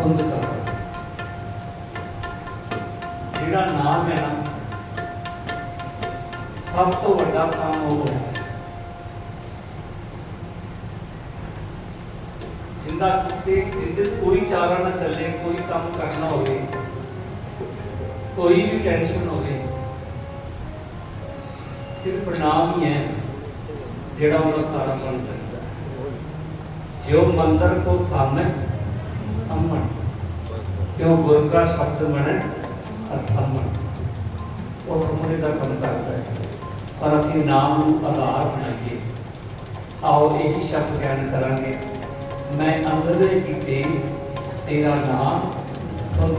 ਬੰਦ ਕਰ ਜਿਹੜਾ ਨਾਮ ਹੈ ਨਾ, ਸਭ ਤੋਂ ਵੱਡਾ ਕੰਮ ਉਹ ਹੈ। ਜਿੰਦਾ ਕਿਤੇ, ਜਿੰਦੇ ਕੋਈ ਚਾਰਾ ਨਾ ਚੱਲੇ, ਕੋਈ ਕੰਮ ਕਰਨਾ ਹੋਵੇ, ਕੋਈ ਵੀ ਟੈਨਸ਼ਨ ਹੋਵੇ, ਸਿਰਫ ਨਾਮ ਹੀ ਹੈ ਜਿਹੜਾ ਉਹਦਾ ਸਾਰਾ ਬਣ ਸਕਦਾ। ਜੋ ਮੰਦਰ ਕੋ ਥਾਮੈ ਥੰਮਣ ਕਿਉਂ? ਗੁਰ ਕਾ ਸ਼ਬਦ ਬਣੇ ਅਸਥੰਮਣ ਉਹ ਥੰਮਣੇ ਦਾ ਕੰਮ ਕਰਦਾ ਹੈ। ਪਰ ਅਸੀਂ ਨਾਮ ਨੂੰ ਆਧਾਰ ਬਣਾਈਏ। ਆਓ ਇਹ ਸ਼ਬਦ ਗਿਆਨ ਕਰਾਂਗੇ। ਮੈਂ ਅੰਦਰਲੇ ਕੀਤੇ ਤੇਰਾ ਨਾਮ ਖੁਦ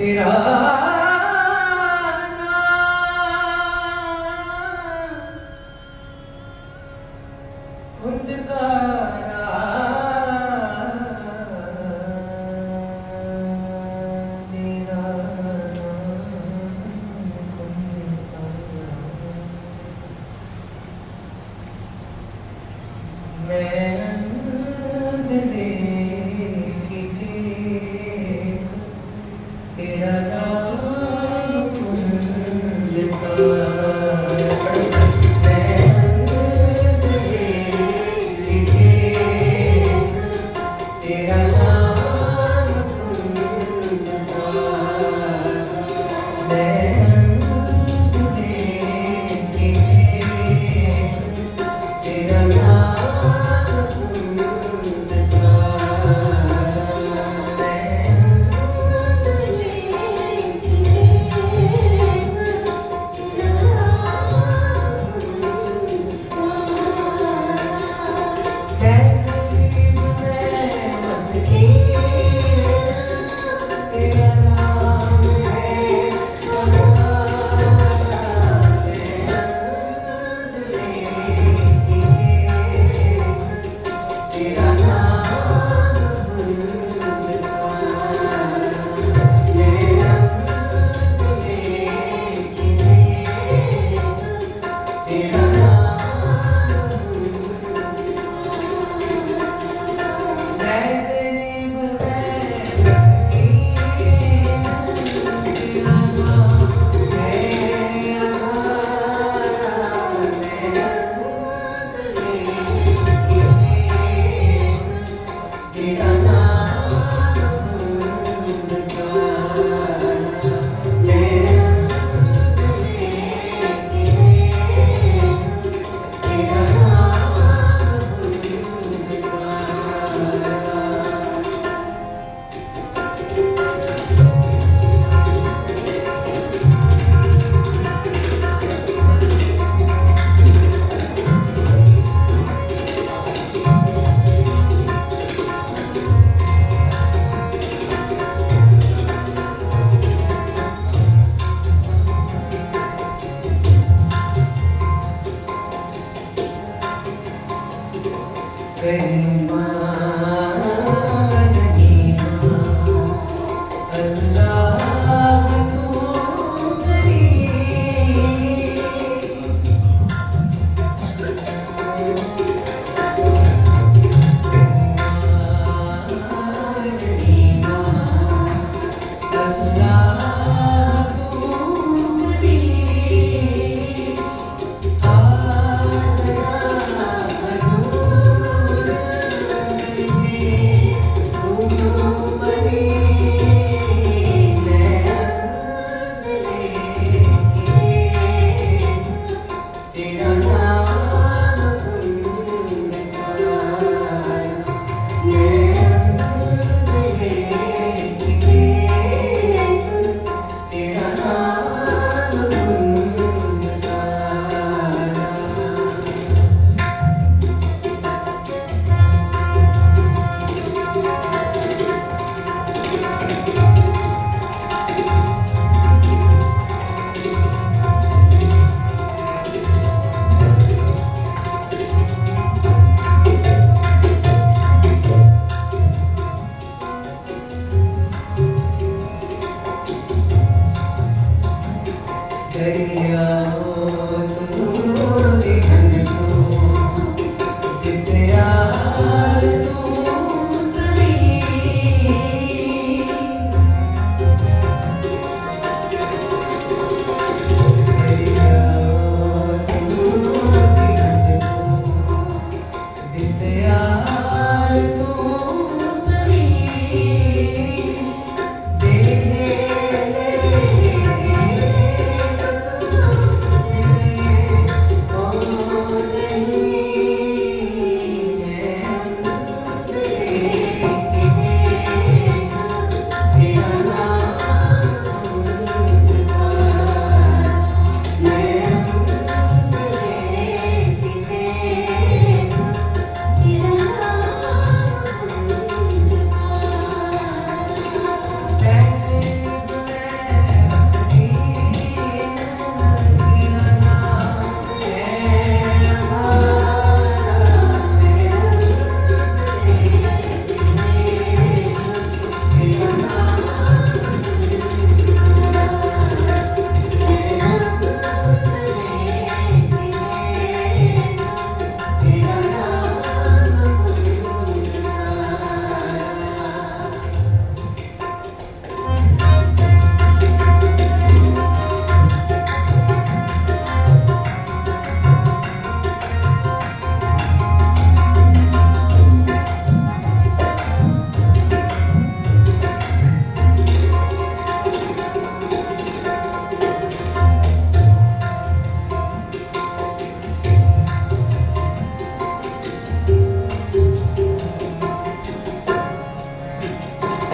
तेरा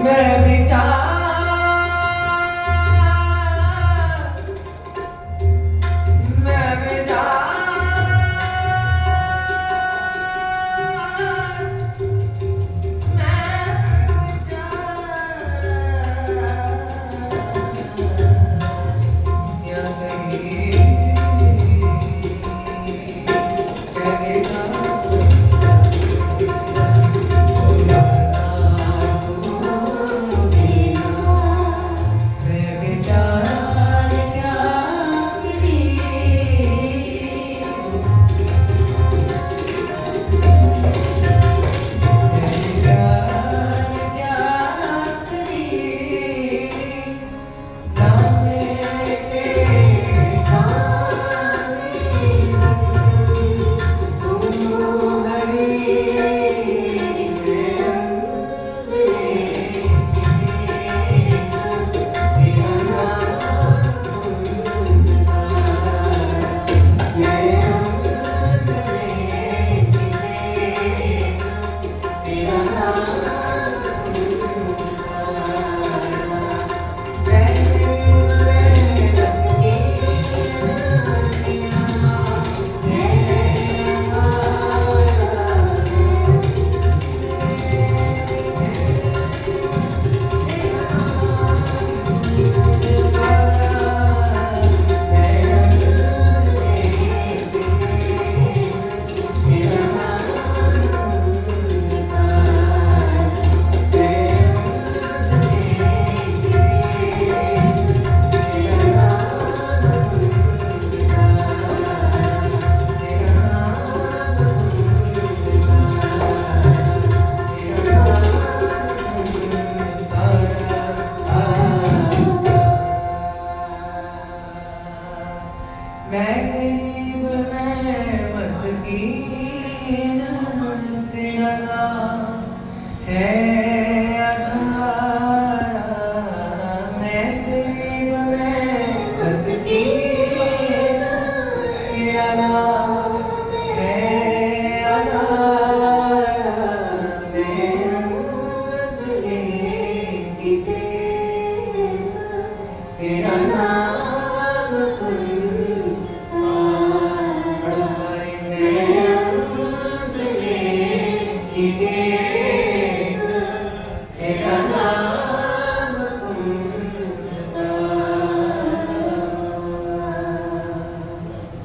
Amen. না হে